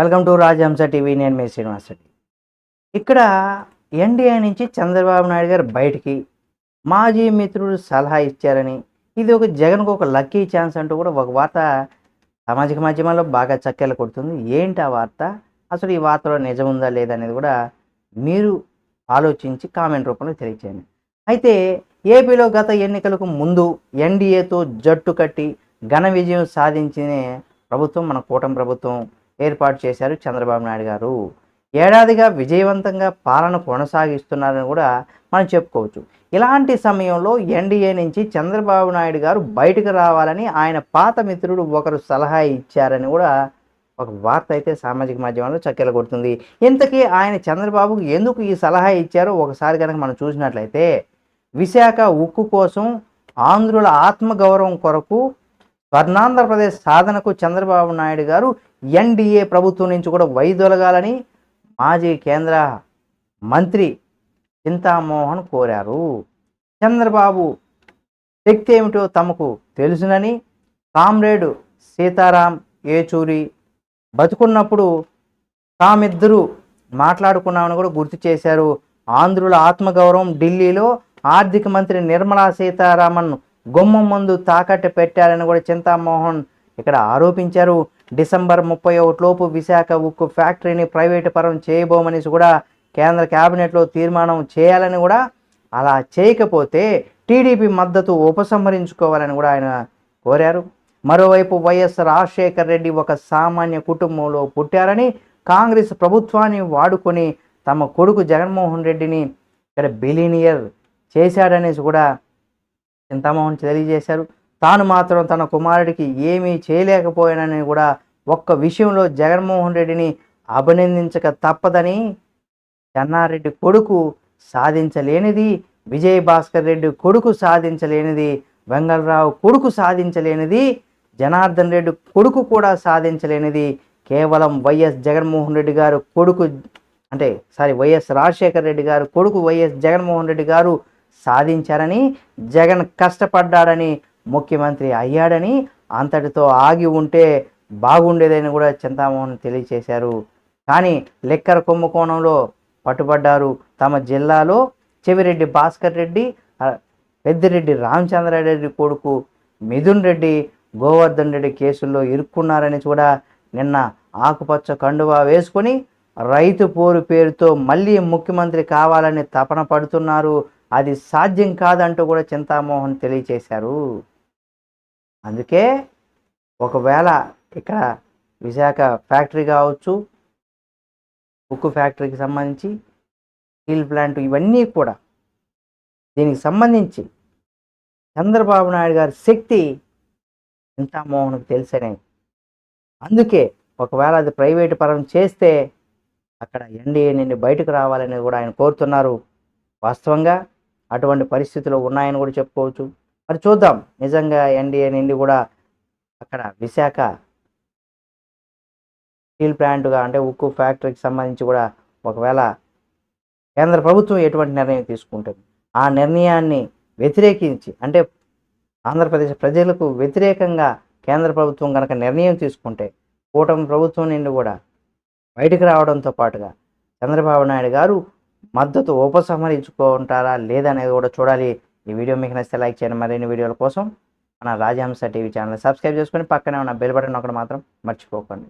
Welcome to రాజహంస TV. నేను మీ శ్రీనివాస్ రెడ్డి. ఇక్కడ NDA నుంచి చంద్రబాబు నాయుడు గారు బయటికి మాజీ మిత్రుడు సలహా ఇచ్చారని ఇది ఒక జగన్కు ఒక లక్కీ ఛాన్స్ అంటూ కూడా ఒక వార్త సామాజిక మాధ్యమాల్లో బాగా చక్కెలు కొడుతుంది. ఏంటి ఆ వార్త? అసలు ఈ వార్తలో నిజం ఉందా లేదా అనేది కూడా మీరు ఆలోచించి కామెంట్ రూపంలో తెలియచేయండి. అయితే ఏపీలో గత ఎన్నికలకు ముందు ఎన్డీఏతో జట్టు కట్టి ఘన విజయం సాధించిన ప్రభుత్వం మన కూటమి ప్రభుత్వం. ఏర్పాటు చేశారు చంద్రబాబు నాయుడు గారు. ఏడాదిగా విజయవంతంగా పాలన కొనసాగిస్తున్నారని కూడా మనం చెప్పుకోవచ్చు. ఇలాంటి సమయంలో ఎన్డీఏ నుంచి చంద్రబాబు నాయుడు గారు బయటకు రావాలని ఆయన పాత మిత్రుడు ఒకరు సలహా ఇచ్చారని కూడా ఒక వార్త అయితే సామాజిక మాధ్యమాల్లో చక్కెర కొడుతుంది ఇంతకీ ఆయన చంద్రబాబుకు ఎందుకు ఈ సలహా ఇచ్చారో ఒకసారి కనుక మనం చూసినట్లయితే విశాఖ ఉక్కు కోసం ఆంధ్రుల ఆత్మగౌరవం కొరకు స్వర్ణాంధ్రప్రదేశ్ సాధనకు చంద్రబాబు నాయుడు గారు ఎన్డీఏ ప్రభుత్వం నుంచి కూడా వైదొలగాలని మాజీ కేంద్ర మంత్రి చింతామోహన్ కోరారు. చంద్రబాబు శక్తి ఏమిటో తమకు తెలుసునని కామ్రేడు సీతారాం ఏచూరి బతుకున్నప్పుడు తామిద్దరూ మాట్లాడుకున్నామని కూడా గుర్తు చేశారు. ఆంధ్రుల ఆత్మగౌరవం ఢిల్లీలో ఆర్థిక మంత్రి నిర్మలా సీతారామన్ గుమ్మం ముందు తాకట్టు పెట్టారని కూడా చింతామోహన్ ఇక్కడ ఆరోపించారు. డిసెంబర్ ముప్పై ఒకటిలోపు విశాఖ ఉక్కు ఫ్యాక్టరీని ప్రైవేటు పరం చేయబోమని కూడా కేంద్ర క్యాబినెట్లో తీర్మానం చేయాలని కూడా అలా చేయకపోతే టీడీపీ మద్దతు ఉపసంహరించుకోవాలని కూడా ఆయన కోరారు. మరోవైపు వైఎస్ రాజశేఖర్ రెడ్డి ఒక సామాన్య కుటుంబంలో పుట్టారని కాంగ్రెస్ ప్రభుత్వాన్ని వాడుకొని తమ కొడుకు జగన్మోహన్ రెడ్డిని ఇక్కడ బిలీనియర్ చేశాడనేసి కూడా చింతామోహన్ తెలియజేశారు. తాను మాత్రం తన కుమారుడికి ఏమీ చేయలేకపోయానని కూడా ఒక్క విషయంలో జగన్మోహన్ రెడ్డిని అభినందించక తప్పదని చెన్నారెడ్డి కొడుకు సాధించలేనిది విజయ్ భాస్కర్ రెడ్డి కొడుకు సాధించలేనిది వెంగళరావు కొడుకు సాధించలేనిది జనార్దన్ రెడ్డి కొడుకు కూడా సాధించలేనిది కేవలం వైఎస్ జగన్మోహన్ రెడ్డి గారు కొడుకు అంటే సారీ వైఎస్ రాజశేఖర్ రెడ్డి గారు కొడుకు వైఎస్ జగన్మోహన్ రెడ్డి గారు సాధించారని జగన్ కష్టపడ్డాడని ముఖ్యమంత్రి అయ్యాడని అంతటితో ఆగి ఉంటే బాగుండేదని కూడా చింతామోహన్ తెలియచేశారు. కానీ లెక్కర కుంభకోణంలో పట్టుబడ్డారు తమ జిల్లాలో చెవిరెడ్డి భాస్కర్ రెడ్డి పెద్దిరెడ్డి రామచంద్రారెడ్డి కొడుకు మిథున్ రెడ్డి గోవర్ధన్ రెడ్డి కేసుల్లో ఇరుక్కున్నారని కూడా నిన్న ఆకుపచ్చ కండువా వేసుకొని రైతు పోరు పేరుతో మళ్ళీ ముఖ్యమంత్రి కావాలని తపన పడుతున్నారు. అది సాధ్యం కాదంటూ కూడా చింతామోహన్ తెలియచేశారు. అందుకే ఒకవేళ ఇక్కడ విశాఖ ఫ్యాక్టరీ కావచ్చు ఉక్కు ఫ్యాక్టరీకి సంబంధించి స్టీల్ ప్లాంట్ ఇవన్నీ కూడా దీనికి సంబంధించి చంద్రబాబు నాయుడు గారి శక్తి చింతామోహన్కి తెలుసనే. అందుకే ఒకవేళ అది ప్రైవేటు పరం చేస్తే అక్కడ ఎన్డీఏ నుండి బయటకు రావాలని కూడా ఆయన కోరుతున్నారు. వాస్తవంగా అటువంటి పరిస్థితులు ఉన్నాయని కూడా చెప్పుకోవచ్చు. మరి చూద్దాం. నిజంగా ఎన్డీఏ నుండి కూడా అక్కడ విశాఖ స్టీల్ ప్లాంట్గా అంటే ఉక్కు ఫ్యాక్టరీకి సంబంధించి కూడా ఒకవేళ కేంద్ర ప్రభుత్వం ఎటువంటి నిర్ణయం తీసుకుంటుంది? ఆ నిర్ణయాన్ని వ్యతిరేకించి అంటే ఆంధ్రప్రదేశ్ ప్రజలకు వ్యతిరేకంగా కేంద్ర ప్రభుత్వం కనుక నిర్ణయం తీసుకుంటే కూటమి ప్రభుత్వం నుండి కూడా బయటకు రావడంతో పాటుగా చంద్రబాబు నాయుడు గారు మద్దతు ఉపసంహరించుకుంటారా? లేదనేది కూడా చూడాలి. ఈ వీడియో మీకు నచ్చితే లైక్ చేయండి. మరిన్ని వీడియోల కోసం మన రాజహంస టీవీ ఛానల్ సబ్స్క్రైబ్ చేసుకొని పక్కనే ఉన్న బెల్ బటన్ ఒకటి మాత్రం మర్చిపోకండి.